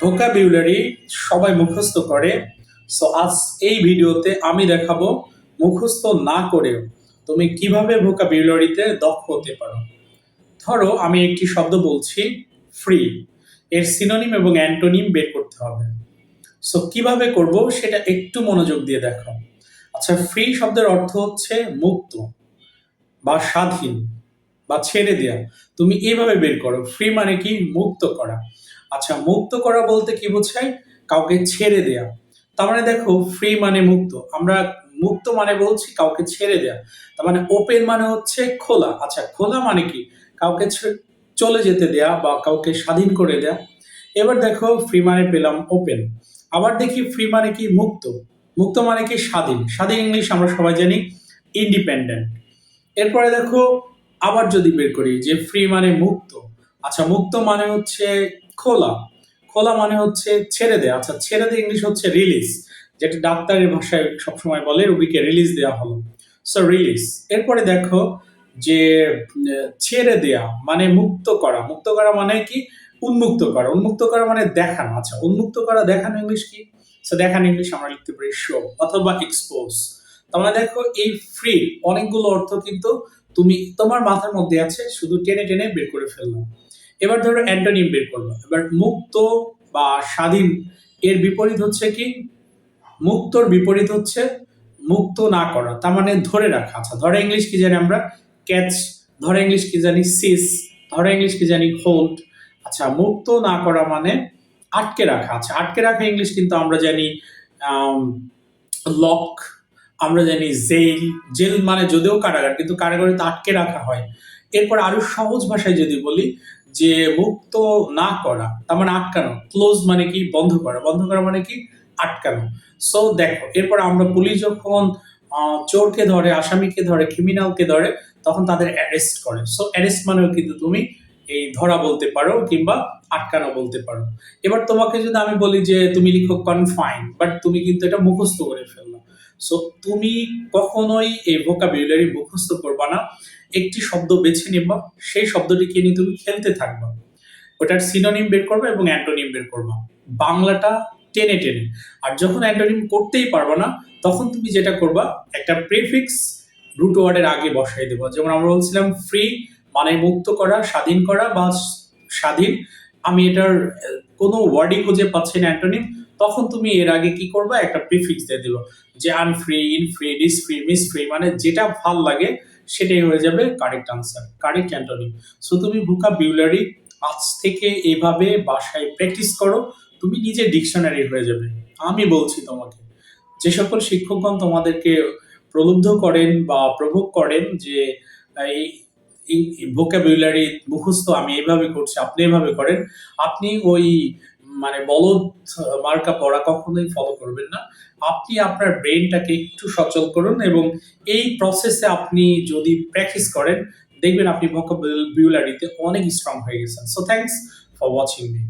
Vocabulary সবাই মুখস্থ করে। সো আজ এই ভিডিওতে আমি দেখাবো মুখস্থ না করেও তুমি কীভাবে ভোকাবিউলারিতে দক্ষ হতে পারো। ধরো, আমি একটি শব্দ বলছি ফ্রি এর সিনোনিম এবং অ্যান্টোনিম বের করতে হবে। সো কীভাবে করব সেটা একটু মনোযোগ দিয়ে দেখো আচ্ছা ফ্রি শব্দের অর্থ হচ্ছে মুক্ত বা স্বাধীন বা ছেড়ে দেওয়া তুমি এইভাবে বের করো। ফ্রি মানে কি? মুক্ত করা। আচ্ছা মুক্ত করা বলতে কি বোঝায়? কাউকে ছেড়ে দেয়া। তার মানে দেখো ফ্রি মানে মুক্ত। আমরা মুক্ত মানে বলছি কাউকে ছেড়ে দেয়া। তার মানে ওপেন মানে হচ্ছে খোলা। আচ্ছা খোলা মানে কি? কাউকে চলে যেতে দেয়া বা কাউকে স্বাধীন করে দেয়া। এবার দেখো ফ্রি মানে পেলাম ওপেন আবার দেখি ফ্রি মানে কি মুক্ত? মুক্ত মানে কি স্বাধীন? স্বাধীন ইংলিশ আমরা সবাই জানি ইন্ডিপেন্ডেন্ট এরপরে দেখো, আবার যদি বের করি যে ফ্রি মানে মুক্ত। আচ্ছা মুক্ত মানে হচ্ছে খোলা। খোলা মানে হচ্ছে ছেড়ে দেয়া। আচ্ছা ছেড়ে দেয়া ইংলিশ হচ্ছে রিলিজ যেটা ডাক্তারের ভাষায় সবসময় বলে, রুগীকে রিলিজ দেওয়া হলো। সো রিলিজ এরপরে দেখো যে, ছেড়ে দেয়া মানে মুক্ত করা। মুক্ত করা মানে কি? উন্মুক্ত করা। উন্মুক্ত করা মানে দেখানো। আচ্ছা উন্মুক্ত করা দেখানো ইংলিশ কি? দেখানো ইংলিশ আমরা লিখতে পারি শো অথবা এক্সপোজ তোমরা দেখো এই ফ্রি অনেকগুলো অর্থ কিন্তু তুমি, তোমার মাথার মধ্যে আছে, শুধু টেনে টেনে বের করে ফেললাম। এবার ধরো অ্যান্টোনিম বের করল এবার মুক্ত বা স্বাধীন এর বিপরীত হচ্ছে কি? মুক্তর বিপরীত হচ্ছে মুক্ত না করা, তার মানে ধরে রাখা। আচ্ছা ধরে ইংলিশ কি জানি আমরা? ক্যাচ ধরে ইংলিশ কি জানি? সিস ধরে ইংলিশ কি জানি? হোল্ড আচ্ছা মুক্ত না করা মানে আটকে রাখা। আচ্ছা আটকে রাখা ইংলিশ কিন্তু আমরা জানি লক আমরা জানি জেল জেল মানে যদিও কারাগার, কিন্তু কারাগারে তো আটকে রাখা হয়। এরপর আরও সহজ ভাষায় যদি বলি যে মুক্ত না করা, তার মানে আটকানো ক্লোজ মানে কি? বন্ধ করা। বন্ধ করা মানে কি? আটকানো। সো দেখো, এরপর আমরা পুলিশ যখন চোরকে ধরে, আসামিকে ধরে ক্রিমিনালকে ধরে, তখন তাদের অ্যারেস্ট করে। সো অ্যারেস্ট মানেও কিন্তু তুমি এই ধরা বলতে পারো কিংবা আটকানো বলতে পারো। এবার তোমাকে যদি আমি বলি যে তুমি লিখো কনফাইন বাট তুমি কিন্তু এটা মুখস্থ করে ফেলল। সো তুমি কখনোই এই ভোকাবুলারি মুখস্থ করবা না। একটি শব্দ বেছে নিবা, সেই শব্দটিকে নিয়ে তুমি খেলতে থাকবা? ওটার সিনোনিম বের করবা এবং অ্যান্টোনিম বের করবা। বাংলাটা টেনে টেনে। আর যখন অ্যান্টোনিম করতেই পারবা না, তখন তুমি যেটা করবা, একটা প্রিফিক্স রুট ওয়ার্ডের আগে বসাই দেবো। যেমন আমরা বলছিলাম ফ্রি মানে মুক্ত করা, স্বাধীন করা বা স্বাধীন। আমি এটার, কোনো ওয়ার্ডই খুঁজে পাচ্ছি না অ্যান্টোনিম তখন তুমি এর আগে কি করবা, একটা প্রিফিক্স দিয়ে দিলো যে আনফ্রি ইনফ্রি ডিসফ্রি মিসফ্রি মানে যেটা ভালো লাগে সেটাই হয়ে যাবে correct answer correct antonym so তুমি ভুকা বিউলারি আজ থেকে এভাবে বাসায় প্র্যাকটিস করো, তুমি নিজে ডিকশনারি হয়ে যাবে। আমি বলছি তোমাকে, যে সকল শিক্ষকগণ তোমাদেরকে প্রলুব্ধ করেন বা প্রভোগ করেন যে, এই ভোকাবুলারি মুখস্থ আমি এইভাবে করছি, আপনি এভাবে করেন, আপনি ওই মানে বলদ মার্কা পড়া কখনোই ফলো করবেন না। আপনি আপনার ব্রেনটাকে একটু সচল করুন এবং এই প্রসেসে আপনি যদি প্র্যাকটিস করেন, দেখবেন আপনি ভোকাবুলারিতে অনেক স্ট্রং হয়ে গেছেন। So thanks for watching me